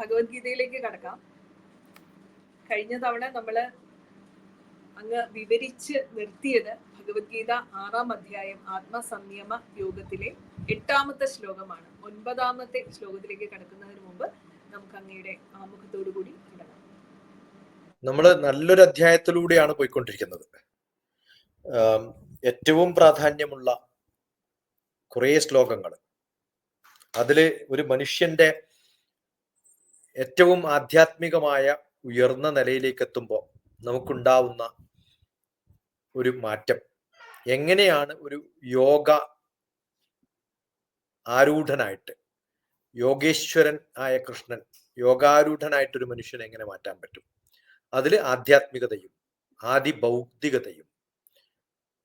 ഭഗവത്ഗീതയിലേക്ക് കടക്കാം. കഴിഞ്ഞ തവണ നമ്മൾ അങ്ങ് വിവരിച്ച് നിർത്തിയത് ഭഗവത്ഗീത ആറാം അധ്യായം ആത്മസംയമ യോഗത്തിലെ എട്ടാമത്തെ ശ്ലോകമാണ്. ഒൻപതാമത്തെ ശ്ലോകത്തിലേക്ക് കടക്കുന്നതിന് മുമ്പ് നമുക്ക് അങ്ങയുടെ ആമുഖത്തോടു കൂടി തുടങ്ങാം. നമ്മൾ നല്ലൊരു അധ്യായത്തിലൂടെയാണ് പോയിക്കൊണ്ടിരിക്കുന്നത്. ഏറ്റവും പ്രാധാന്യമുള്ള കുറേ ശ്ലോകങ്ങൾ അതിൽ ഒരു മനുഷ്യന്റെ ഏറ്റവും ആധ്യാത്മികമായ ഉയർന്ന നിലയിലേക്ക് എത്തുമ്പോൾ നമുക്കുണ്ടാവുന്ന ഒരു മാറ്റം. എങ്ങനെയാണ് ഒരു യോഗ ആരൂഢനായിട്ട് യോഗേശ്വരൻ ആയ കൃഷ്ണൻ യോഗാരൂഢനായിട്ട് ഒരു മനുഷ്യനെ എങ്ങനെ മാറ്റാൻ പറ്റും? അതിൽ ആധ്യാത്മികതയും ആദി ഭൗതികതയും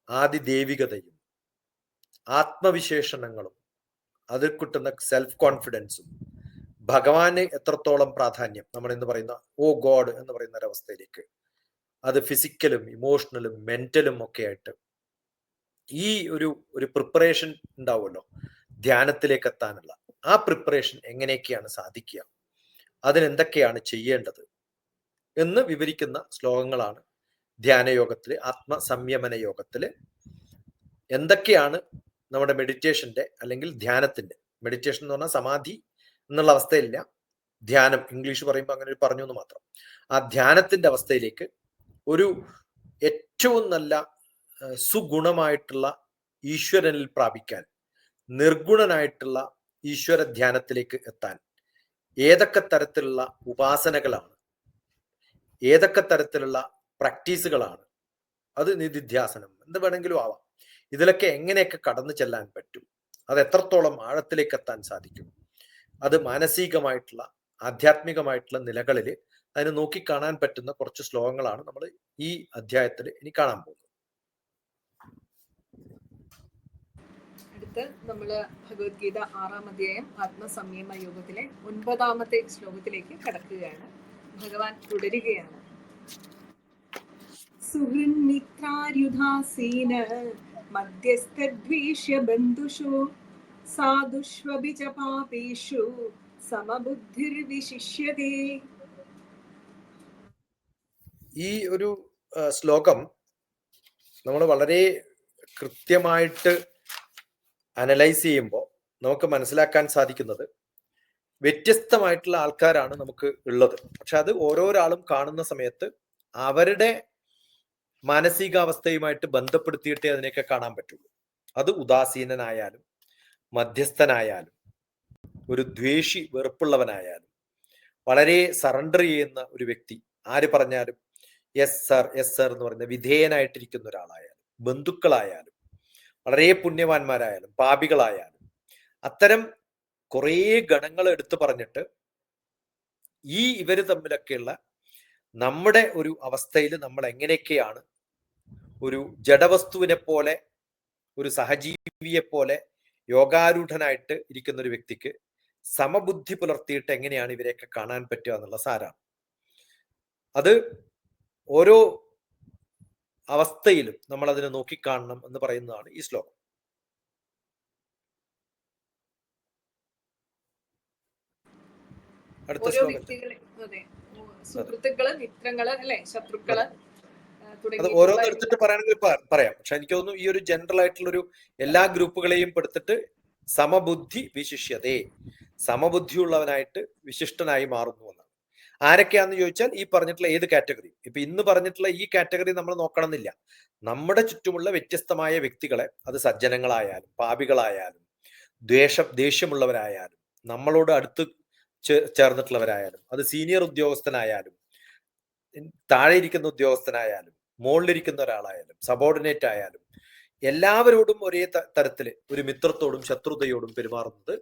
ആദി ദൈവികതയും ആത്മവിശേഷണങ്ങളും അതിൽ കിട്ടുന്ന സെൽഫ് കോൺഫിഡൻസും ഭഗവാന് എത്രത്തോളം പ്രാധാന്യം? നമ്മൾ എന്ന് പറയുന്ന ഓ ഗോഡ് എന്ന് പറയുന്ന ഒരവസ്ഥയിലേക്ക്. അത് ഫിസിക്കലും ഇമോഷണലും മെന്റലും ഒക്കെ ആയിട്ട് ഈ ഒരു ഒരു പ്രിപ്പറേഷൻ ഉണ്ടാവുമല്ലോ. ധ്യാനത്തിലേക്ക് എത്താനുള്ള. ആ പ്രിപ്പറേഷൻ എങ്ങനെയൊക്കെയാണ് സാധിക്കുക? അതിനെന്തൊക്കെയാണ് ചെയ്യേണ്ടത്? എന്ന് വിവരിക്കുന്ന ശ്ലോകങ്ങളാണ് ധ്യാനയോഗത്തിലെ ആത്മസംയമന യോഗത്തിൽ. എന്തൊക്കെയാണ് നമ്മുടെ മെഡിറ്റേഷന്റെ അല്ലെങ്കിൽ ധ്യാനത്തിന്റെ മെഡിറ്റേഷൻ എന്ന് പറഞ്ഞാൽ സമാധി എന്നുള്ള അവസ്ഥയില്ല. ധ്യാനം ഇംഗ്ലീഷ് പറയുമ്പോൾ അങ്ങനെ പറഞ്ഞു എന്ന് മാത്രം. ആ ധ്യാനത്തിന്റെ അവസ്ഥയിലേക്ക് ഒരു ഏറ്റവും നല്ല സുഗുണമായിട്ടുള്ള ഈശ്വരനിൽ പ്രാപിക്കാൻ നിർഗുണനായിട്ടുള്ള ഈശ്വര ധ്യാനത്തിലേക്ക് എത്താൻ ഏതൊക്കെ തരത്തിലുള്ള ഉപാസനകളാണ് ഏതൊക്കെ തരത്തിലുള്ള പ്രാക്ടീസുകളാണ് അത് നിധിധ്യാസനം എന്ത് വേണമെങ്കിലും ആവാം. ഇതിലൊക്കെ എങ്ങനെയൊക്കെ കടന്നു ചെല്ലാൻ പറ്റും അത് എത്രത്തോളം ആഴത്തിലേക്ക് എത്താൻ സാധിക്കും അത് മാനസികമായിട്ടുള്ള ആധ്യാത്മികമായിട്ടുള്ള നിലകളിൽ അതിന് നോക്കി കാണാൻ പറ്റുന്ന കുറച്ച് ശ്ലോകങ്ങളാണ് നമ്മൾ ഈ അധ്യായത്തിൽ ഇനി കാണാൻ പോകുന്നത്. അടുത്ത് നമ്മൾ ഭഗവത്ഗീത ആറാം അധ്യായം ആത്മസംയമ യോഗത്തിലെ ഒൻപതാമത്തെ ശ്ലോകത്തിലേക്ക് കടക്കുകയാണ്. ഭഗവാൻ തുടരുകയാണ്. സുഹൃന്മിത്രാര്യുധാസീന മധ്യസ്ഥദ്വേഷ്യ ബന്ധുഷു സാധുഷ്വപി സമബുദ്ധിർവിശിഷ്യതേ ഈ ഒരു ശ്ലോകം നമ്മൾ വളരെ കൃത്യമായിട്ട് അനലൈസ് ചെയ്യുമ്പോൾ നമുക്ക് മനസ്സിലാക്കാൻ സാധിക്കുന്നത് വ്യത്യസ്തമായിട്ടുള്ള ആൾക്കാരാണ് നമുക്ക് ഉള്ളത്. പക്ഷെ അത് ഓരോരാളും കാണുന്ന സമയത്ത് അവരുടെ മാനസികാവസ്ഥയുമായിട്ട് ബന്ധപ്പെടുത്തിയിട്ടേ അതിനെയൊക്കെ കാണാൻ പറ്റുള്ളൂ. അത് ഉദാസീനനായാലും മധ്യസ്ഥനായാലും ഒരു ദ്വേഷി വെറുപ്പുള്ളവനായാലും വളരെ സറണ്ടർ ചെയ്യുന്ന ഒരു വ്യക്തി ആര് പറഞ്ഞാലും എസ് സർ എസ് സർ എന്ന് പറയുന്ന വിധേയനായിട്ടിരിക്കുന്ന ഒരാളായാലും ബന്ധുക്കളായാലും വളരെ പുണ്യവാന്മാരായാലും പാപികളായാലും അത്തരം കുറേ ഗണങ്ങൾ എടുത്തു പറഞ്ഞിട്ട് ഈ ഇവർ തമ്മിലൊക്കെയുള്ള നമ്മുടെ ഒരു അവസ്ഥയിൽ നമ്മൾ എങ്ങനെയൊക്കെയാണ് ഒരു ജഡവസ്തുവിനെ പോലെ ഒരു സഹജീവിയെ പോലെ യോഗാരൂഢനായിട്ട് ഇരിക്കുന്ന ഒരു വ്യക്തിക്ക് സമബുദ്ധി പുലർത്തിയിട്ട് എങ്ങനെയാണ് ഇവരെയൊക്കെ കാണാൻ പറ്റുക എന്നുള്ള സാരാണ്. അത് ഓരോ അവസ്ഥയിലും നമ്മൾ അതിനെ നോക്കിക്കാണണം എന്ന് പറയുന്നതാണ് ഈ ശ്ലോകം. അടുത്ത ശ്ലോകം സുഹൃത്തുക്കൾ മിത്രങ്ങൾ അല്ലെ ശത്രുക്കൾ അത് തുടങ്ങിയിട്ടുള്ള ഓരോന്ന് എടുത്തിട്ട് പറയണമെങ്കിൽ പറയാം. പക്ഷെ എനിക്ക് തോന്നുന്നു ഈ ഒരു ജനറൽ ആയിട്ടുള്ള ഒരു എല്ലാ ഗ്രൂപ്പുകളെയും പെടുത്തിട്ട് സമബുദ്ധി വിശിഷ്യതേ. സമബുദ്ധിയുള്ളവനായിട്ട് വിശിഷ്ടനായി മാറുന്നു എന്നാണ്. ആരൊക്കെയാന്ന് ചോദിച്ചാൽ ഈ പറഞ്ഞിട്ടുള്ള ഏത് കാറ്റഗറി? ഇപ്പൊ ഇന്ന് പറഞ്ഞിട്ടുള്ള ഈ കാറ്റഗറി നമ്മൾ നോക്കണമെന്നില്ല. നമ്മുടെ ചുറ്റുമുള്ള വ്യത്യസ്തമായ വ്യക്തികളെ അത് സജ്ജനങ്ങളായാലും പാപികളായാലും ദ്വേഷം ദേഷ്യമുള്ളവരായാലും നമ്മളോട് അടുത്ത് ചേർന്നിട്ടുള്ളവരായാലും അത് സീനിയർ ഉദ്യോഗസ്ഥനായാലും താഴെ ഇരിക്കുന്ന ഉദ്യോഗസ്ഥനായാലും മുകളിലിരിക്കുന്ന ഒരാളായാലും സബോർഡിനേറ്റ് ആയാലും എല്ലാവരോടും ഒരേ തരത്തിൽ ഒരു മിത്രത്തോടും ശത്രുതയോടും പെരുമാറുന്നത്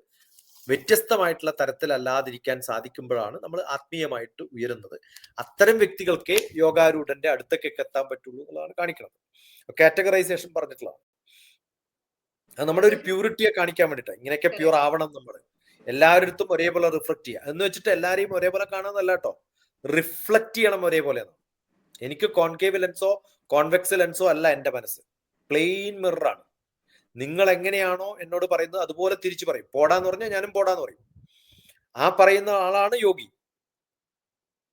വ്യത്യസ്തമായിട്ടുള്ള തരത്തിലല്ലാതിരിക്കാൻ സാധിക്കുമ്പോഴാണ് നമ്മൾ ആത്മീയമായിട്ട് ഉയരുന്നത്. അത്തരം വ്യക്തികൾക്കേ യോഗാരൂഢന്റെ അടുത്തേക്കൊക്കെ എത്താൻ പറ്റുള്ളൂ എന്നുള്ളതാണ് കാണിക്കുന്നത്. കാറ്റഗറൈസേഷൻ പറഞ്ഞിട്ടുള്ളതാണ്. അത് നമ്മുടെ ഒരു പ്യൂരിറ്റിയെ കാണിക്കാൻ വേണ്ടിയിട്ടാണ് ഇങ്ങനെയൊക്കെ പ്യൂർ ആവണം നമ്മൾ. എല്ലാവരുടെ ഒരേപോലെ റിഫ്ലക്ട് ചെയ്യുക. എന്ന് വെച്ചിട്ട് എല്ലാവരെയും ഒരേപോലെ കാണാന്നല്ല കേട്ടോ. റിഫ്ലക്ട് ചെയ്യണം ഒരേപോലെ എനിക്ക് കോൺകേവ് ലെൻസോ കോൺവെക്സ് ലെൻസോ അല്ല എന്റെ മനസ്സ്. പ്ലെയിൻ മിററാണ്. നിങ്ങൾ എങ്ങനെയാണോ എന്നോട് പറയുന്നത് അതുപോലെ തിരിച്ചു പറയും. പോടാന്ന് പറഞ്ഞാൽ ഞാനും പോടാന്ന് പറയും. ആ പറയുന്ന ആളാണ് യോഗി.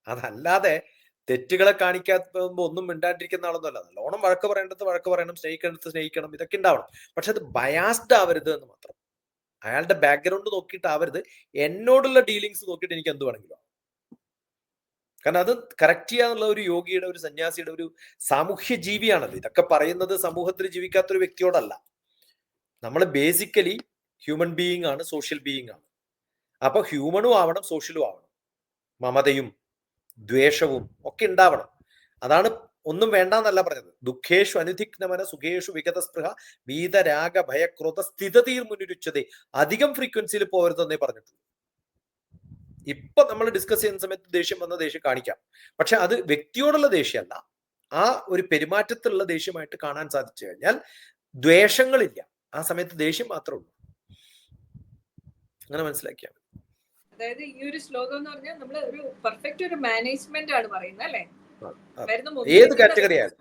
അതല്ലാതെ തെറ്റുകളെ കാണിക്കാത്തുമ്പോ ഒന്നും മിണ്ടാണ്ടിരിക്കുന്ന ആളൊന്നുമല്ല നല്ലോണം വഴക്ക് പറയേണ്ടത് വഴക്ക് പറയണം സ്നേഹിക്കേണ്ടത് സ്നേഹിക്കണം ഇതൊക്കെ ഉണ്ടാവണം. പക്ഷെ അത് ബയാസ്ഡ് ആവരുത് എന്ന് മാത്രം. അയാളുടെ ബാക്ക്ഗ്രൗണ്ട് നോക്കിയിട്ട് ആവരുത് എന്നോടുള്ള ഡീലിങ്സ് നോക്കിയിട്ട് എനിക്ക് എന്ത് വേണമെങ്കിലും. കാരണം അത് കറക്റ്റ് ചെയ്യാന്നുള്ള ഒരു യോഗിയുടെ ഒരു സന്യാസിയുടെ ഒരു സാമൂഹ്യ ജീവിയാണല്ലോ ഇതൊക്കെ പറയുന്നത് സമൂഹത്തിൽ ജീവിക്കാത്ത ഒരു വ്യക്തിയോടല്ല. നമ്മൾ ബേസിക്കലി ഹ്യൂമൻ ബീയിങ് ആണ് സോഷ്യൽ ബീയിങ് ആണ്. അപ്പൊ ഹ്യൂമണും ആവണം സോഷ്യലും ആവണം. മമതയും ദ്വേഷവും ഒക്കെ ഉണ്ടാവണം. അതാണ് ഒന്നും വേണ്ട എന്നല്ല പറഞ്ഞത്. ദുഃഖേഷു അനുധിഗ്നമന സുഖേഷു വിഗത സ്പൃഹ വീതരാഗ ഭയക്രോധ സ്ഥിതതീർ മുന്നിരുച്ചതേ. അധികം ഫ്രീക്വൻസിയിൽ പോകരുതെന്നേ പറഞ്ഞിട്ടുള്ളൂ. ഇപ്പൊ നമ്മൾ ഡിസ്കസ് ചെയ്യുന്ന സമയത്ത് ദേഷ്യം വന്ന ദേഷ്യം കാണിക്കാം. പക്ഷെ അത് വ്യക്തിയോടുള്ള ദേഷ്യമല്ല. ആ ഒരു പെരുമാറ്റത്തിലുള്ള ദേഷ്യമായിട്ട് കാണാൻ സാധിച്ചു കഴിഞ്ഞാൽ ദ്വേഷങ്ങളില്ല. ആ സമയത്ത് ദേഷ്യം മാത്രമേ ഉള്ളൂ. അങ്ങനെ മനസ്സിലാക്കിയാൽ അതായത് ഈ ഒരു ശ്ലോകം എന്ന് പറഞ്ഞാൽ നമ്മൾ ഒരു പെർഫെക്റ്റ് ഒരു മാനേജ്മെന്റ് ആണ് പറയുന്നത് അല്ലെ. ഏത് കാറ്റഗറി ആയാലും.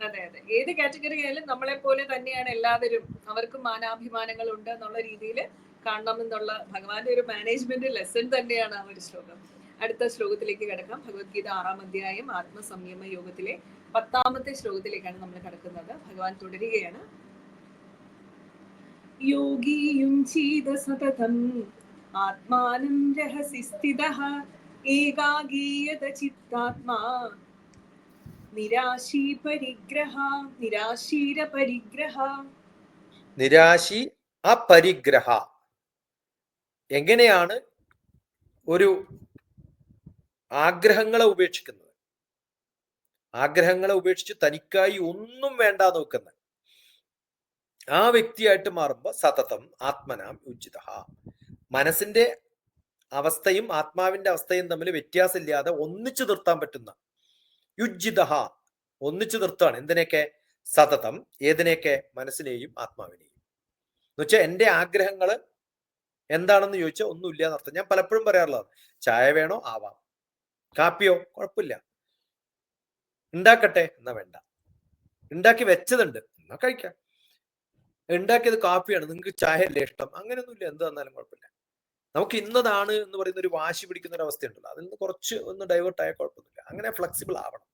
അതെ അതെ. ഏത് കാറ്റഗറി ആയാലും നമ്മളെ പോലെ തന്നെയാണ് എല്ലാവരും. അവർക്ക് മാനാഭിമാനങ്ങൾ ഉണ്ട് എന്നുള്ള രീതിയിൽ കാണണം എന്നുള്ള ഭഗവാന്റെ ഒരു മാനേജ്മെന്റ് ലെസൺ തന്നെയാണ് ആ ഒരു ശ്ലോകം. അടുത്ത ശ്ലോകത്തിലേക്ക് കിടക്കാം. ഭഗവത്ഗീത ആറാം അധ്യായം ആത്മസംയമ യോഗത്തിലെ പത്താമത്തെ ശ്ലോകത്തിലേക്കാണ് നമ്മൾ കിടക്കുന്നത്. ഭഗവാൻ തുടരുകയാണ്. യോഗിയും ചീത സതതം ആത്മാനം രഹസി സ്ഥിത ഏകാഗീയത ചിത്താത്മാ നിരാശീ പരിഗ്രഹ നിരാശീര പരിഗ്രഹ നിരാശി അപരിഗ്രഹ. എങ്ങനെയാണ് ഒരു ആഗ്രഹങ്ങളെ ഉപേക്ഷിക്കുന്നത്? ആഗ്രഹങ്ങളെ ഉപേക്ഷിച്ച് തനിക്കായി ഒന്നും വേണ്ട നോക്കുന്നത്. ആ വ്യക്തിയായിട്ട് മാറുമ്പോൾ സതതം ആത്മനാം ഉചിത. മനസ്സിന്റെ അവസ്ഥയും ആത്മാവിന്റെ അവസ്ഥയും തമ്മിൽ വ്യത്യാസമില്ലാതെ ഒന്നിച്ചു നിർത്താൻ പറ്റുന്ന യുജിത ഒന്നിച്ചു നിർത്തുകയാണ്. എന്തിനൊക്കെ സതതം ഏതിനെയൊക്കെ? മനസ്സിനെയും ആത്മാവിനെയും. എന്നുവെച്ചാൽ എന്റെ ആഗ്രഹങ്ങൾ എന്താണെന്ന് ചോദിച്ചാൽ ഒന്നുമില്ല എന്നർത്ഥം ഞാൻ പലപ്പോഴും പറയാറുള്ളത് ചായ വേണോ? ആവാം. കാപ്പിയോ? കുഴപ്പമില്ല. ഉണ്ടാക്കട്ടെ എന്നാ വേണ്ട. ഉണ്ടാക്കി വെച്ചതുണ്ട്. എന്നാ കഴിക്കാം. ഉണ്ടാക്കിയത് കാപ്പിയാണ്. നിങ്ങൾക്ക് ചായ അല്ലേ ഇഷ്ടം? അങ്ങനെയൊന്നുമില്ല. എന്ത് തന്നാലും കുഴപ്പമില്ല. നമുക്ക് ഇന്നതാണ് എന്ന് പറയുന്ന ഒരു വാശി പിടിക്കുന്ന ഒരു അവസ്ഥയുണ്ടല്ലോ. അതിൽ നിന്ന് കുറച്ച് ഒന്ന് ഡൈവേർട്ട് ആയ കുഴപ്പമൊന്നുമില്ല. അങ്ങനെ ഫ്ലെക്സിബിൾ ആവണം.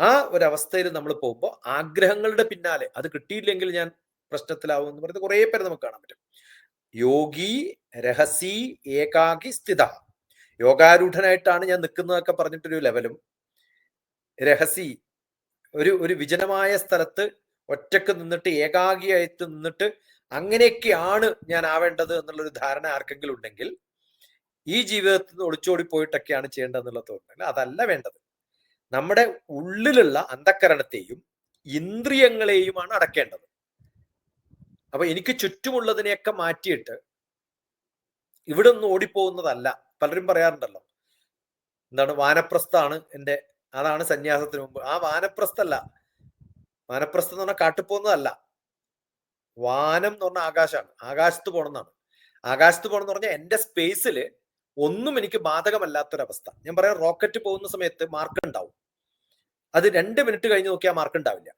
ആ ഒരവസ്ഥയിൽ നമ്മൾ പോകുമ്പോൾ ആഗ്രഹങ്ങളുടെ പിന്നാലെ അത് കിട്ടിയില്ലെങ്കിൽ ഞാൻ പ്രശ്നത്തിലാവും എന്ന് പറയുന്നത് കുറേ പേര് നമുക്ക് കാണാൻ പറ്റും. യോഗി രഹസി ഏകാകി സ്ഥിത. യോഗാരൂഢനായിട്ടാണ് ഞാൻ നിൽക്കുന്നതൊക്കെ പറഞ്ഞിട്ടൊരു ലെവലും രഹസി ഒരു ഒരു വിജനമായ സ്ഥലത്ത് ഒറ്റയ്ക്ക് നിന്നിട്ട് ഏകാഗിയായിട്ട് നിന്നിട്ട് അങ്ങനെയൊക്കെയാണ് ഞാൻ ആവേണ്ടത് എന്നുള്ളൊരു ധാരണ ആർക്കെങ്കിലും ഉണ്ടെങ്കിൽ ഈ ജീവിതത്തിൽ നിന്ന് ഒളിച്ചോടി പോയിട്ടൊക്കെയാണ് ചെയ്യേണ്ടതെന്നുള്ള തോന്നൽ അതല്ല വേണ്ടത്. നമ്മുടെ ഉള്ളിലുള്ള അന്ധക്കരണത്തെയും ഇന്ദ്രിയങ്ങളെയുമാണ് അടക്കേണ്ടത്. അപ്പൊ എനിക്ക് ചുറ്റുമുള്ളതിനെയൊക്കെ മാറ്റിയിട്ട് ഇവിടെ നിന്ന് ഓടിപ്പോകുന്നതല്ല. പലരും പറയാറുണ്ടല്ലോ. എന്താണ് വാനപ്രസ്ഥാണ് എന്റെ അതാണ് സന്യാസത്തിന് മുമ്പ്. ആ വാനപ്രസ്ഥല്ല. വാനപ്രസ്ഥം എന്ന് പറഞ്ഞാൽ കാട്ടുപോകുന്നതല്ല വാനം എന്ന് പറഞ്ഞാൽ ആകാശമാണ് ആകാശത്ത് പോകണമെന്നാണ് ആകാശത്ത് പോകണം എന്ന് പറഞ്ഞാൽ എന്റെ സ്പേസിൽ ഒന്നും എനിക്ക് ബാധകമല്ലാത്തൊരവസ്ഥ. ഞാൻ പറയാം റോക്കറ്റ് പോകുന്ന സമയത്ത് മാർക്ക് ഉണ്ടാവും അത് രണ്ട് മിനിറ്റ് കഴിഞ്ഞ് നോക്കിയാൽ മാർക്ക് ഉണ്ടാവില്ല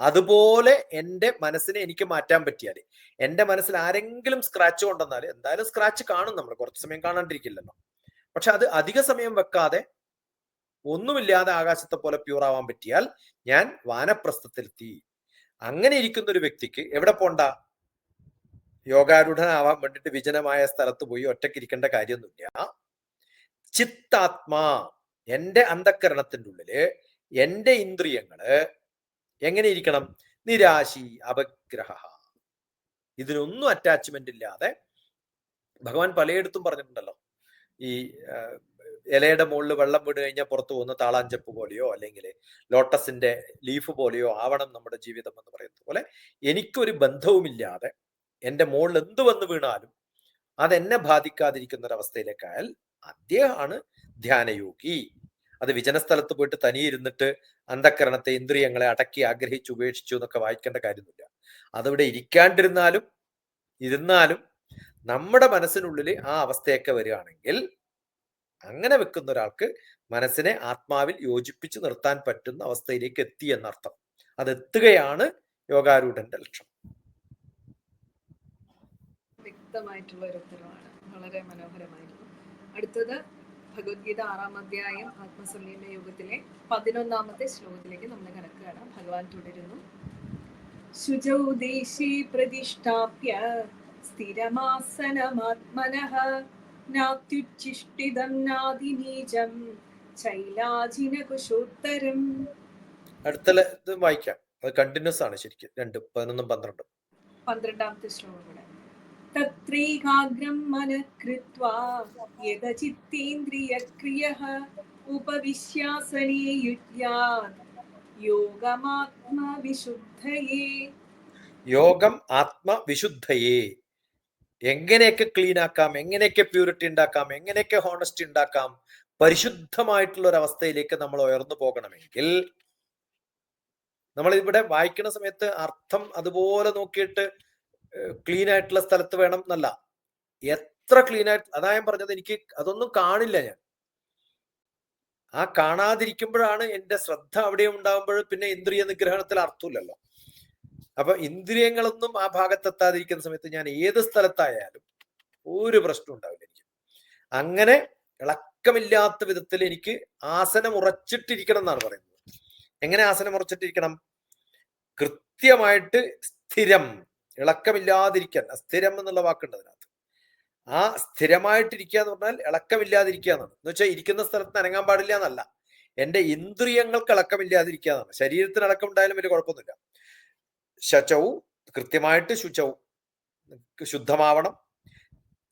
അതുപോലെ എന്റെ മനസ്സിനെ എനിക്ക് മാറ്റാൻ പറ്റിയാൽ എന്റെ മനസ്സിൽ ആരെങ്കിലും സ്ക്രാച്ച് കൊണ്ടുവന്നാൽ എന്തായാലും സ്ക്രാച്ച് കാണും നമ്മൾ കുറച്ച് സമയം കാണാണ്ടിരിക്കില്ലല്ലോ. പക്ഷെ അത് അധിക സമയം വെക്കാതെ ഒന്നുമില്ലാതെ ആകാശത്തെ പോലെ പ്യൂർ ആവാൻ പറ്റിയാൽ ഞാൻ വാനപ്രസ്ഥത്തിലെത്തി. അങ്ങനെ ഇരിക്കുന്ന ഒരു വ്യക്തിക്ക് എവിടെ പോണ്ട? യോഗാരൂഢനാവാൻ വേണ്ടിട്ട് വിജനമായ സ്ഥലത്ത് പോയി ഒറ്റയ്ക്ക് ഇരിക്കേണ്ട കാര്യമൊന്നുമില്ല. ചിത്താത്മാ എന്റെ അന്ധക്കരണത്തിന്റെ ഉള്ളിൽ എന്റെ ഇന്ദ്രിയങ്ങൾ എങ്ങനെ ഇരിക്കണം നിരാശി അപഗ്രഹ. ഇതിനൊന്നും അറ്റാച്ച്മെന്റ് ഇല്ലാതെ ഭഗവാൻ പലയിടത്തും പറഞ്ഞിട്ടുണ്ടല്ലോ. ഈ ഇലയുടെ മുകളിൽ വെള്ളം വിട് കഴിഞ്ഞാൽ പുറത്തു പോകുന്ന താളാഞ്ചപ്പ് പോലെയോ അല്ലെങ്കിൽ ലോട്ടസിന്റെ ലീഫ് പോലെയോ ആവണം നമ്മുടെ ജീവിതം എന്ന് പറയുന്നത് പോലെ എനിക്കൊരു ബന്ധവുമില്ലാതെ എന്റെ മുകളിൽ എന്ത് വന്ന് വീണാലും അതെന്നെ ബാധിക്കാതിരിക്കുന്ന ഒരവസ്ഥയിലേക്കായാൽ അദ്ദേഹമാണ് ധ്യാനയോഗി. അത് വിജനസ്ഥലത്ത് പോയിട്ട് തനിയിരുന്നിട്ട് അന്ധക്കരണത്തെ ഇന്ദ്രിയങ്ങളെ അടക്കി ആഗ്രഹിച്ചു ഉപേക്ഷിച്ചു എന്നൊക്കെ വായിക്കേണ്ട കാര്യമൊന്നുമില്ല അതവിടെ ഇരിക്കാണ്ടിരുന്നാലും ഇരുന്നാലും നമ്മുടെ മനസ്സിനുള്ളിൽ ആ അവസ്ഥയൊക്കെ വരികയാണെങ്കിൽ അങ്ങനെ വെക്കുന്ന ഒരാൾക്ക് മനസ്സിനെ ആത്മാവിൽ യോജിപ്പിച്ച് നിർത്താൻ പറ്റുന്ന അവസ്ഥയിലേക്ക് എത്തി എന്നർത്ഥം. അത് എത്തുകയാണ് യോഗാരൂഢന്റെ ലക്ഷ്യം. വ്യക്തമായിട്ടുള്ള ഒരു ഉത്തരവാണ്. വളരെ മനോഹരമായിരുന്നു. അടുത്തത് ഭഗവത്ഗീത ആറാം അധ്യായം ആത്മസംയമ യോഗത്തിലെ പതിനൊന്നാമത്തെ ശ്ലോകത്തിലേക്ക് നമ്മൾ കിടക്കുകയാണ്. ഭഗവാൻ തുടരുന്നു. ശുചൗ ദേശീ പ്രതിഷ്ഠാപ്യ സ്ഥിരമാസനമാത്മനഃ നാത്യുച്ഛിഷ്ടിതം നാദിനീജം ചൈലാജിനകുശോത്തരം അടുത്ത ഇത് വായിക്കാം. അത് കണ്ടിന്യൂസ് ആണ് ശരിക്കും. രണ്ടും പതിനൊന്നും പന്ത്രണ്ടും. പന്ത്രണ്ടാമത്തെ ശ്ലോകം കൂടെ मनः कृत्वा यदचित्तेन्द्रियक्रियः उपविश्यासने युज्यात् യോഗമാത്മവിശുദ്ധയേ യോഗം ആത്മവിശുദ്ധയെ. എങ്ങനെയൊക്കെ ക്ലീൻ ആക്കാം എങ്ങനെയൊക്കെ പ്യൂരിറ്റി ഉണ്ടാക്കാം എങ്ങനെയൊക്കെ ഹോണസ്റ്റി ഉണ്ടാക്കാം പരിശുദ്ധമായിട്ടുള്ള ഒരു അവസ്ഥയിലേക്ക് നമ്മൾ ഉയർന്നു പോകണമെങ്കിൽ നമ്മൾ ഇവിടെ വായിക്കുന്ന സമയത്ത് അർത്ഥം അതുപോലെ നോക്കിയിട്ട് ക്ലീൻ ആയിട്ടുള്ള സ്ഥലത്ത് വേണം എന്നല്ല. എത്ര ക്ലീൻ ആയിട്ട് അതാ ഞാൻ പറഞ്ഞത് എനിക്ക് അതൊന്നും കാണില്ല ഞാൻ. ആ കാണാതിരിക്കുമ്പോഴാണ് എന്റെ ശ്രദ്ധ അവിടെ ഉണ്ടാകുമ്പോൾ പിന്നെ ഇന്ദ്രിയ നിഗ്രഹണത്തിൽ അർത്ഥമില്ലല്ലോ. അപ്പൊ ഇന്ദ്രിയങ്ങളൊന്നും ആ ഭാഗത്തെത്താതിരിക്കുന്ന സമയത്ത് ഞാൻ ഏത് സ്ഥലത്തായാലും ഒരു പ്രശ്നം ഉണ്ടാവില്ല എനിക്ക്. അങ്ങനെ ഇളക്കമില്ലാത്ത വിധത്തിൽ എനിക്ക് ആസനം ഉറച്ചിട്ടിരിക്കണം എന്നാണ് പറയുന്നത്. എങ്ങനെ ആസനം ഉറച്ചിട്ടിരിക്കണം? കൃത്യമായിട്ട് സ്ഥിരം ഇളക്കമില്ലാതിരിക്കാൻ സ്ഥിരം എന്നുള്ള വാക്കുണ്ട് അതിനകത്ത് ആ സ്ഥിരമായിട്ടിരിക്കുക എന്ന് പറഞ്ഞാൽ ഇളക്കമില്ലാതിരിക്കുക എന്നാണ്. എന്ന് വെച്ചാൽ ഇരിക്കുന്ന സ്ഥലത്ത് അനങ്ങാൻ പാടില്ല എന്നല്ല. എന്റെ ഇന്ദ്രിയങ്ങൾക്ക് ഇളക്കമില്ലാതിരിക്കുക എന്നാണ്. ശരീരത്തിന് ഇളക്കം ഉണ്ടായാലും വലിയ കുഴപ്പമൊന്നുമില്ല. ശചവും കൃത്യമായിട്ട് ശുചവും ശുദ്ധമാവണം.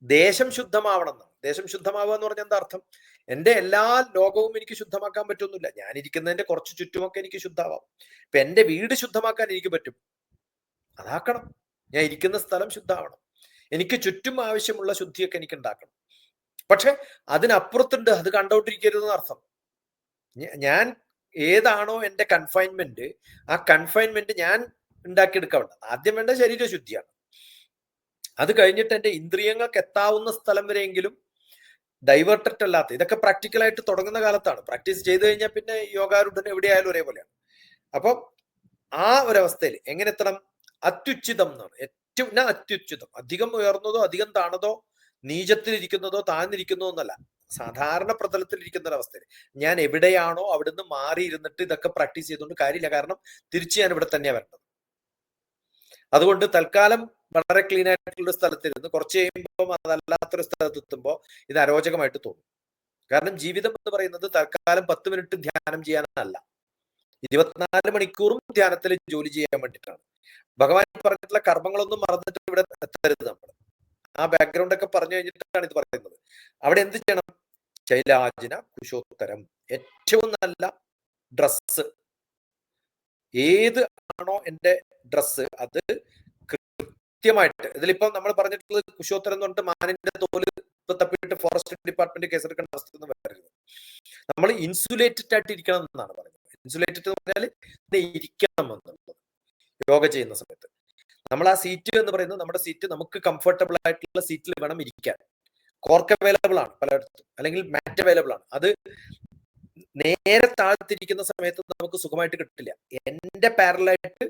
ദേശം ശുദ്ധമാവണം എന്നാണ്. ദേശം ശുദ്ധമാവുക എന്ന് പറഞ്ഞാൽ എന്താ അർത്ഥം? എന്റെ എല്ലാ ലോകവും എനിക്ക് ശുദ്ധമാക്കാൻ പറ്റൊന്നുമില്ല ഞാനിരിക്കുന്നതിന്റെ കുറച്ച് ചുറ്റുമൊക്കെ എനിക്ക് ശുദ്ധമാവാം. ഇപ്പൊ എന്റെ വീട് ശുദ്ധമാക്കാൻ എനിക്ക് പറ്റും. അതാക്കണം. ഞാൻ ഇരിക്കുന്ന സ്ഥലം ശുദ്ധാവണം എനിക്ക് ചുറ്റും ആവശ്യമുള്ള ശുദ്ധിയൊക്കെ എനിക്ക് ഉണ്ടാക്കണം പക്ഷെ അതിനപ്പുറത്തുണ്ട് അത് കണ്ടോണ്ടിരിക്കരുതെന്ന് അർത്ഥം. ഞാൻ ഏതാണോ എന്റെ കൺഫൈൻമെന്റ് ആ കൺഫൈൻമെന്റ് ഞാൻ ഉണ്ടാക്കിയെടുക്കാൻ വേണ്ട ആദ്യം വേണ്ട ശരീരശുദ്ധിയാണ്. അത് കഴിഞ്ഞിട്ട് എന്റെ ഇന്ദ്രിയങ്ങൾക്ക് എത്താവുന്ന സ്ഥലം വരെയെങ്കിലും ഡൈവേർട്ടഡ് അല്ലാത്ത ഇതൊക്കെ പ്രാക്ടിക്കലായിട്ട് തുടങ്ങുന്ന കാലത്താണ്. പ്രാക്ടീസ് ചെയ്തു കഴിഞ്ഞാൽ പിന്നെ യോഗാരുടൻ എവിടെയായാലും ഒരേപോലെയാണ്. അപ്പം ആ ഒരവസ്ഥയിൽ എങ്ങനെ എത്തണം? അത്യുച്ചിതം എന്നാണ്. ഏറ്റവും ഞാൻ അത്യുച്ചിതം അധികം ഉയർന്നതോ അധികം താണതോ നീചത്തിലിരിക്കുന്നതോ താഴ്ന്നിരിക്കുന്നതോ എന്നല്ല സാധാരണ പ്രതലത്തിലിരിക്കുന്ന ഒരവസ്ഥയിൽ ഞാൻ എവിടെയാണോ അവിടുന്ന് മാറിയിരുന്നിട്ട് ഇതൊക്കെ പ്രാക്ടീസ് ചെയ്തുകൊണ്ട് കാര്യമില്ല. കാരണം തിരിച്ച് ഞാൻ ഇവിടെ തന്നെയാണ് വരേണ്ടത്. അതുകൊണ്ട് തൽക്കാലം വളരെ ക്ലീൻ ആയിട്ടുള്ള സ്ഥലത്തിരുന്ന് കുറച്ച് കഴിയുമ്പോൾ അതല്ലാത്തൊരു സ്ഥലത്ത് എത്തുമ്പോൾ ഇത് അരോചകമായിട്ട് തോന്നും. കാരണം ജീവിതം എന്ന് പറയുന്നത് തൽക്കാലം പത്ത് മിനിറ്റ് ധ്യാനം ചെയ്യാനല്ല. ഇരുപത്തിനാല് മണിക്കൂറും ധ്യാനത്തിൽ ജോലി ചെയ്യാൻ വേണ്ടിയിട്ടാണ്. ഭഗവാൻ പറഞ്ഞിട്ടുള്ള കർമ്മങ്ങളൊന്നും മറന്നിട്ട് ഇവിടെ എത്തരുത് നമ്മൾ ആ ബാക്ക്ഗ്രൗണ്ട് ഒക്കെ പറഞ്ഞു കഴിഞ്ഞിട്ടാണ് ഇത് പറയുന്നത്. അവിടെ എന്ത് ചെയ്യണം? ശൈലാജിന കുശോത്തരം. ഏറ്റവും നല്ല ഡ്രസ്സ് ഏത് ആണോ എന്റെ ഡ്രസ്സ് അത് കൃത്യമായിട്ട് ഇതിലിപ്പോ നമ്മൾ പറഞ്ഞിട്ടുള്ളത് കുശോത്തരം എന്ന് പറഞ്ഞിട്ട് മാനിന്റെ തോൽ തപ്പിയിട്ട് ഫോറസ്റ്റ് ഡിപ്പാർട്ട്മെന്റ് കേസെടുക്കേണ്ട അവസ്ഥ വരരുത്. നമ്മൾ ഇൻസുലേറ്റഡ് ആയിട്ട് ഇരിക്കണം എന്നാണ് പറയുന്നത് ഇൻസുലേറ്റഡ് എന്ന് പറഞ്ഞാൽ ഇരിക്കണം എന്നുള്ളത്. യോഗ ചെയ്യുന്ന സമയത്ത്. നമ്മൾ ആ സീറ്റ് എന്ന് പറയുന്നത് നമ്മുടെ സീറ്റ് നമുക്ക് കംഫർട്ടബിൾ ആയിട്ടുള്ള സീറ്റിൽ വേണം ഇരിക്കാൻ. കോർക്ക് അവൈലബിൾ ആണ് പലയിടത്തും. അല്ലെങ്കിൽ മാറ്റ് അവൈലബിൾ ആണ്. അത് നേരെ താഴ്ത്തിരിക്കുന്ന സമയത്ത് നമുക്ക് സുഖമായിട്ട് കിട്ടില്ല. എന്റെ പാരലായിട്ട്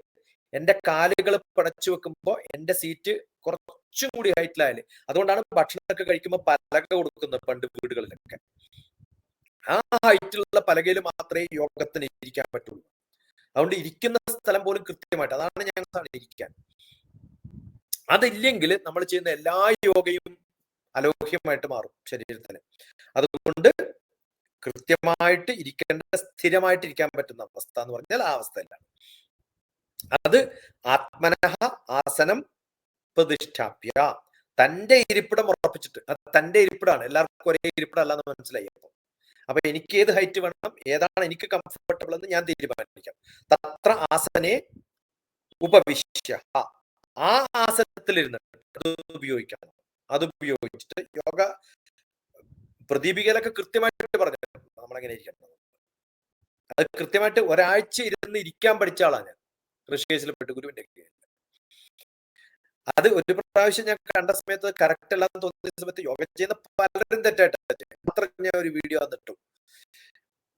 എന്റെ കാലുകൾ പടച്ചു വെക്കുമ്പോൾ എന്റെ സീറ്റ് കുറച്ചും കൂടി ഹൈറ്റിലായാൽ അതുകൊണ്ടാണ് ഭക്ഷണമൊക്കെ കഴിക്കുമ്പോൾ പലക കൊടുക്കുന്നത് പണ്ട് വീടുകളിലൊക്കെ. ആ ഹൈറ്റിലുള്ള പലകയിൽ മാത്രമേ യോഗത്തിന് ഇരിക്കാൻ പറ്റുള്ളൂ. അതുകൊണ്ട് ഇരിക്കുന്ന സ്ഥലം പോലും കൃത്യമായിട്ട് അതാണ് ഞങ്ങൾ ഇരിക്കാൻ. അതില്ലെങ്കിൽ നമ്മൾ ചെയ്യുന്ന എല്ലാ യോഗയും അലോഹ്യമായിട്ട് മാറും ശരീരത്തിന്. അതുകൊണ്ട് കൃത്യമായിട്ട് ഇരിക്കേണ്ട സ്ഥിരമായിട്ട് ഇരിക്കാൻ പറ്റുന്ന അവസ്ഥ എന്ന് പറഞ്ഞാൽ ആ അവസ്ഥയിലാണ്. അത് ആത്മനഹ ആസനം പ്രതിഷ്ഠാപ്യ. തന്റെ ഇരിപ്പിടം ഉറപ്പിച്ചിട്ട് അത് തന്റെ ഇരിപ്പിടാണ് എല്ലാവർക്കും ഒരേ ഇരിപ്പിടമല്ല എന്ന് മനസ്സിലായി അപ്പൊ അപ്പൊ എനിക്ക് ഏത് ഹൈറ്റ് വേണം ഏതാണ് എനിക്ക് കംഫർട്ടബിൾ എന്ന് ഞാൻ തീരുമാനിക്കാം. തത്ര ആസനെ ഉപവിശ്യ. ആ ആസനത്തിൽ ഇരുന്നിട്ട് അത് ഉപയോഗിക്കണം. അത് ഉപയോഗിച്ചിട്ട് യോഗ പ്രദീപികയിലൊക്കെ കൃത്യമായിട്ട് പറഞ്ഞു നമ്മളെങ്ങനെ ഇരിക്കണം. അത് കൃത്യമായിട്ട് ഒരാഴ്ച ഇരുന്ന് ഇരിക്കാൻ പഠിച്ച ആളാണ് ഞാൻ. ഋഷികേശിൽ പെട്ട് ഗുരുവിന്റെ കീഴിൽ. അത് ഒരു പ്രാവശ്യം ഞാൻ കണ്ട സമയത്ത് കറക്റ്റ് അല്ലാന്ന് തോന്നിയ സമയത്ത് യോഗ ചെയ്യുന്ന പലരും തെറ്റായിട്ട് ഞാൻ ഒരു വീഡിയോ വന്നിട്ടു.